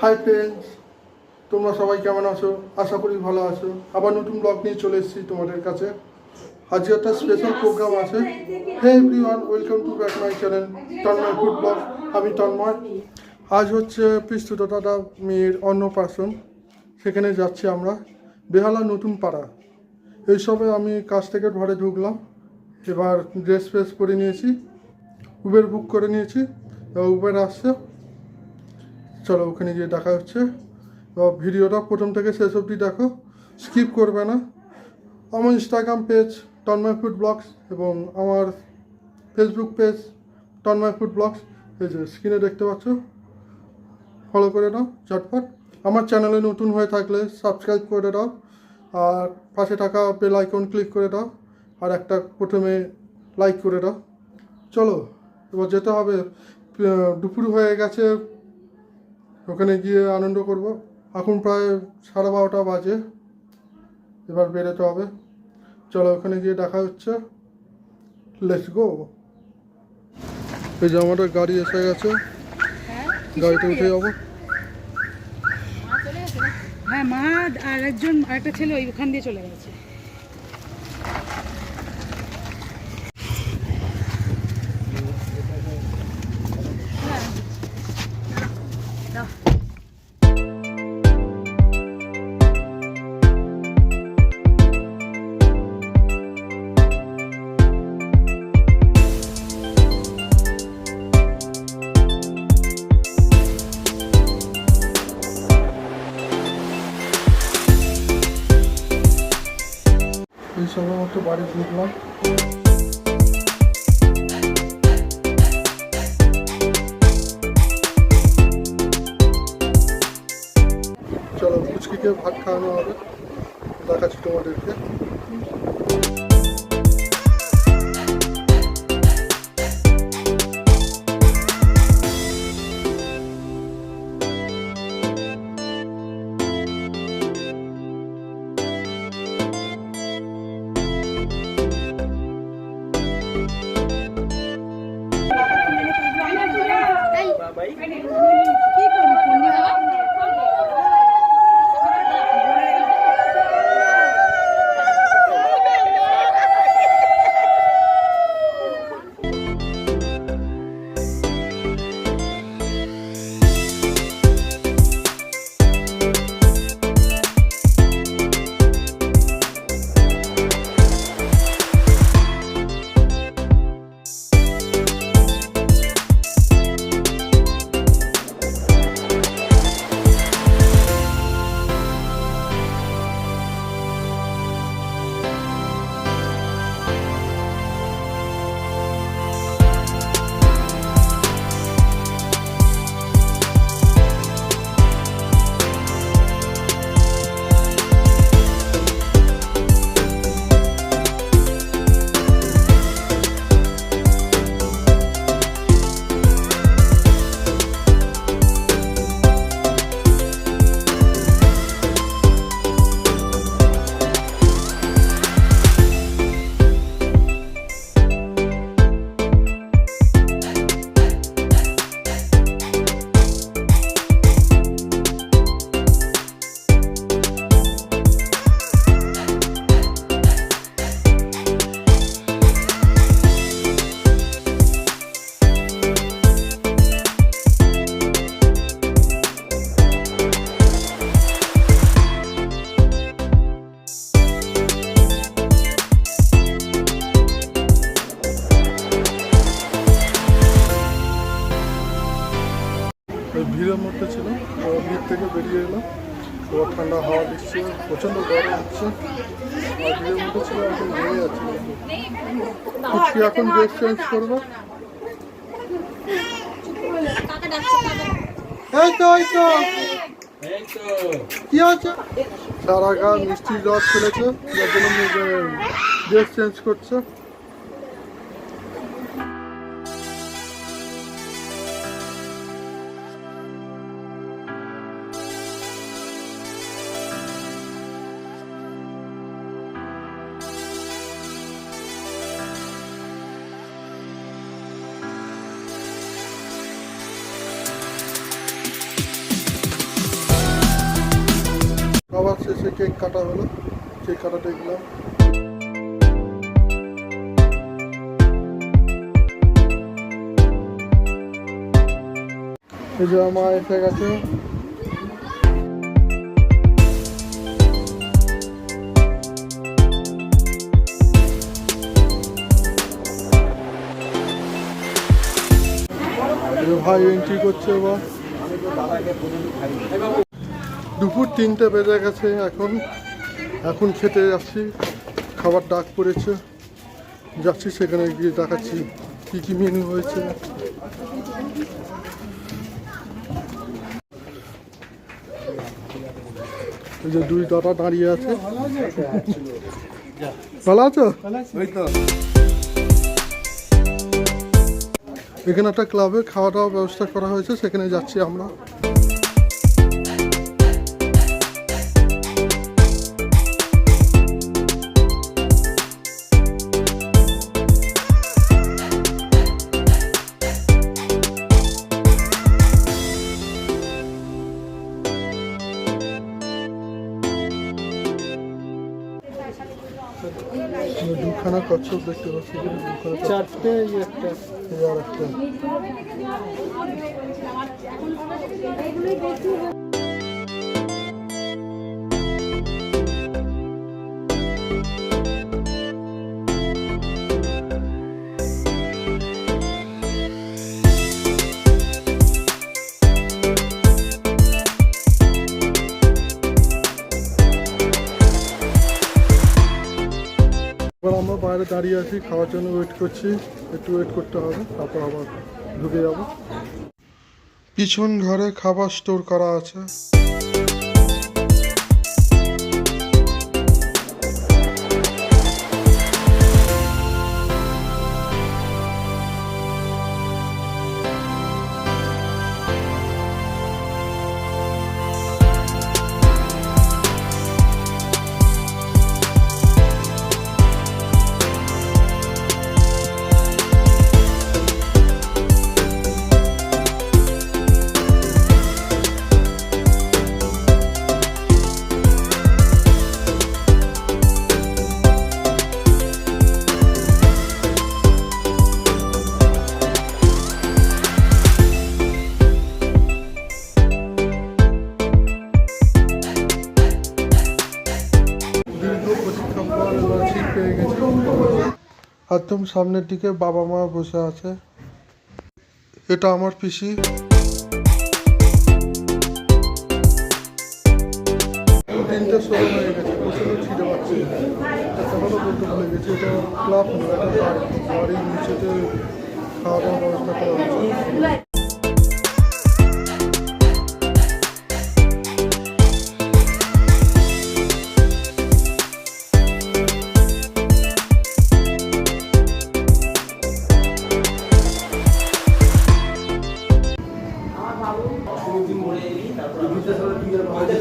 Hi friends তোমরা সবাই কেমন আছো? আশা করি ভালো আছো। আবার নতুন ব্লগ নিয়ে চলে এসেছি তোমাদের কাছে। আজকে একটা স্পেশাল প্রোগ্রাম আছে। Hey everyone welcome to back my channel Tanmoy food blog আমি তন্ময় আজ হচ্ছে পিস্তুত দাদা মেয়ের অন্নপ্রাশন। সেখানে যাচ্ছি আমরা। বেহালা নতুন পাড়া। এইসবে আমি কাজ থেকে ঘরে ঢুকলাম। এবার ড্রেস ফ্রেস করে নিয়েছি। উবের বুক করে নিয়েছি। উবের আসছে। চলো ওখানে গিয়ে দেখা হচ্ছে। ভিডিওটা প্রথম থেকে শেষ অবধি দেখো। স্কিপ করবে না। আমার Instagram page Tanmoy food blogs এবং আমার Facebook page Tanmoy food blogs এই যে স্ক্রিনে দেখতে পাচ্ছ। ফলো করে দাও চটপট আমার চ্যানেলে নতুন হয়ে থাকলে সাবস্ক্রাইব করে দাও আর পাশে থাকা বেল আইকন ক্লিক করে দাও আর একটা প্রথমে লাইক করে দাও চলো, এবার যেতে হবে দুপুর হয়ে গেছে, ওখানে গিয়ে আনন্দ করব। এখন প্রায় সাড়ে বারোটা বাজে, এবার বেরোতে হবে। চলো ওখানে গিয়ে দেখা হচ্ছে। লেটস গো এই যে আমাদের গাড়ি এসে গেছে। গাড়িতে উঠে যাব। হ্যাঁ মা আর একজন আরেকটা ছেলে ওইখান দিয়ে চলে গেছে। মতো বাড়ি ঢুকলাম চলো ফুচকিকে ভাত খাওয়ানো হবে দেখাচ্ছি তোমাদেরকে কি đấy ছিল এখন ঘুরে যাচ্ছে। এখন ড্রেস চেঞ্জ করব? এই তো এই তো। কি হচ্ছে সারা গা মিষ্টি রস ফেলেছে যার জন্য ড্রেস চেঞ্জ করছে। কাটা হলো কেক কাটা দেখলাম এই যে মা এসে গেছে ভাই এন্ট্রি করছে এবার। দুপুর তিনটে বেজে গেছে এখন। এখন খেতে যাচ্ছি, খাবার ডাক পড়েছে। যাচ্ছি সেখানে গিয়ে দেখাচ্ছি কী কী মেনু হয়েছে। এই যে দুই দাদা দাঁড়িয়ে আছে। ভালো আছো? এখানে একটা ক্লাবে খাওয়া দাওয়ার ব্যবস্থা করা হয়েছে, সেখানে যাচ্ছি আমরা। কচ্ছপ দেখতে পাচ্ছি। চারটে একটা আর একটা বাইরে দাঁড়িয়ে আছি, খাওয়ার জন্য ওয়েট করছি, একটু ওয়েট করতে হবে, তারপর আবার ঢুকে যাব। পিছন ঘরে খাবার স্টোর করা আছে। একদম সামনের দিকে বাবা মা বসে আছে। এটা আমার পিসি। হয়ে গেছে এটা বাড়ির নিচেতে খাওয়া দাওয়ার ব্যবস্থা করা হচ্ছে এটা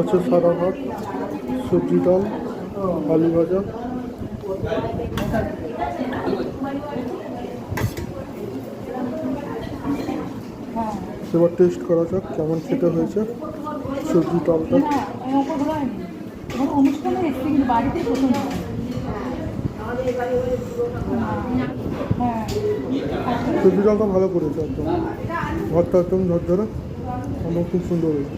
হচ্ছে সাদা ভাত সবজি ডাল, আলু ভাজা। এবার টেস্ট করা যাক কেমন খেতে হয়েছে। সবজি হ্যাঁ সবজি ডালটা ভালো করেছে একদম। ভাতটা একদম ঝরঝরে, আমার খুব সুন্দর হয়েছে।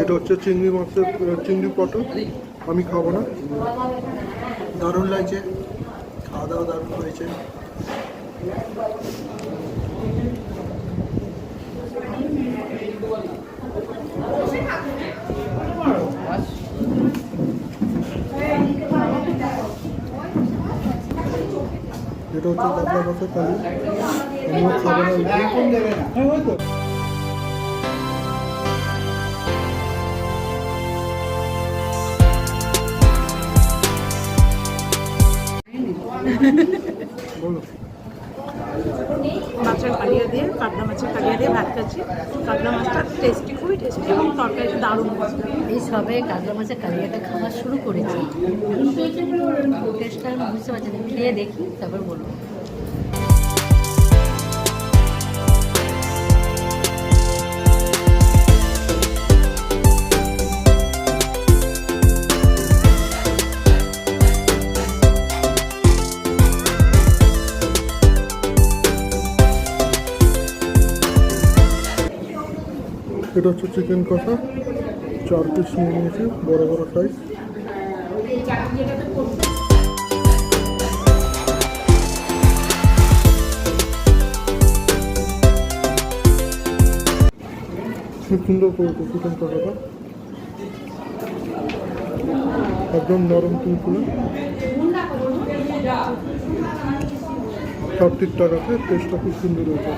এটা হচ্ছে চিংড়ি মাছের, চিংড়ি পটল। আমি খাব না। দারুণ লাগছে। খাওয়া দাওয়া দারুণ হয়েছে। এটা হচ্ছে আমিও খাব না। বলো। মাছের কালিয়া দিয়ে কাতলা মাছের কালিয়া দিয়ে ভাত খাচ্ছি। কাতলা মাছটা টেস্টি খুবই টেস্টি এবং তরকারিটা দারুণ এই সবে কাতলা মাছের কালিয়াটা খাওয়া শুরু করেছি। টেস্টটা আমি বুঝতে পারছি খেয়ে দেখি তারপর বলব। এটা হচ্ছে চিকেন কষা। চার পিস নিয়ে নিয়েছি, বড় বড় সাইজ খুব সুন্দর টেস্টটা খুব সুন্দর হয়েছে।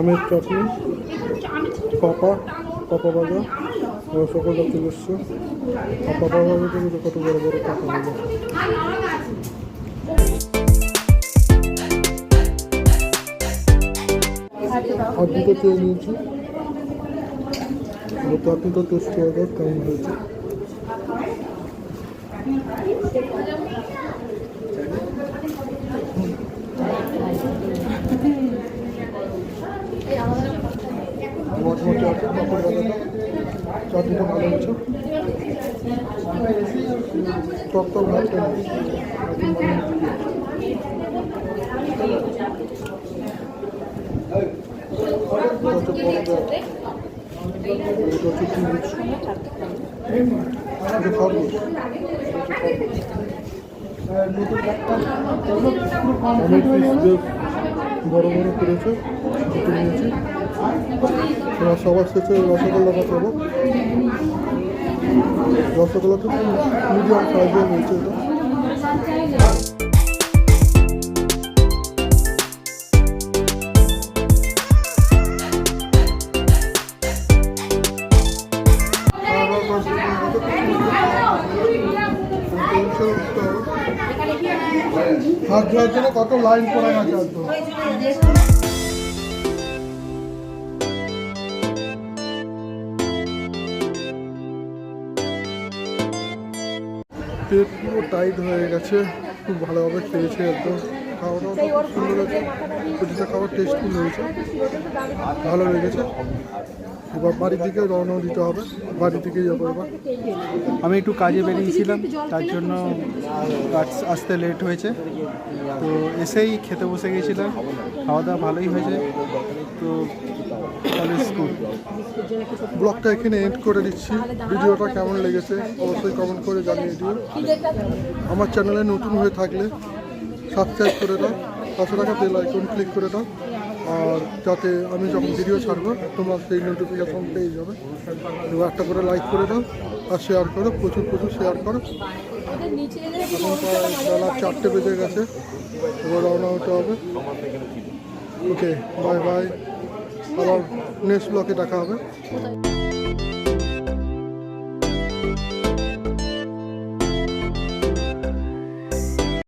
আমের চাটনি, পাপা পাপা ভাজা রসগোল্লা চলে এসছে আর পাপা ভাজা থেকে কত বড় বড় পাপা ভাজা। আর দুটো চেয়ে নিয়েছি। চাটনিটা টেস্ট করা কেমন হয়েছে? মোটামুটি আছে ভাজাটা চাটনিটা ভালো হয়েছে টক টক ভাত কেমন? বড় বড় করেছে দুটো নিয়েছি। সবার শেষে রসগোল্লা খাব। রসগোল্লাটা মিডিয়াম সাইজের রয়েছে এটা। হাত ধোয়ার কত লাইন পড়ে গেছে একদম পেট পুরো টাইট হয়ে গেছে, খুব ভালোভাবে খেয়েছে একদম। খাওয়া দাওয়া খুব সুন্দর হয়েছে প্রতিটা খাবার টেস্টফুল হয়েছে, ভালো লেগেছে। এবার বাড়ির দিকে রওনা দিতে হবে বাড়ি দিকে যাব এবার। আমি একটু কাজে বেরিয়েছিলাম, তার জন্য আস- আসতে লেট হয়েছে। তো এসেই খেতে বসে গেছিলাম। খাওয়া দাওয়া ভালোই হয়েছে। তো তাহলে স্কুল। ব্লগটা এখানে এন্ড করে দিচ্ছি। ভিডিওটা কেমন লেগেছে অবশ্যই কমেন্ট করে জানিয়ে দিও। আমার চ্যানেলে নতুন হয়ে থাকলে সাবস্ক্রাইব করে দাও। পাশে টাকা বেল আইকন ক্লিক করে দাও। আর যাতে আমি যখন ভিডিও ছাড়বো, তোমরা সেই নোটিফিকেশন পেয়ে যাবে। একটা করে লাইক করে দাও। আর শেয়ার করো। প্রচুর প্রচুর শেয়ার করো। বেলা চারটে বেজে গেছে। এবার রওনা হতে হবে। ওকে বাই বাই আবার নেক্সট ব্লকে দেখা হবে।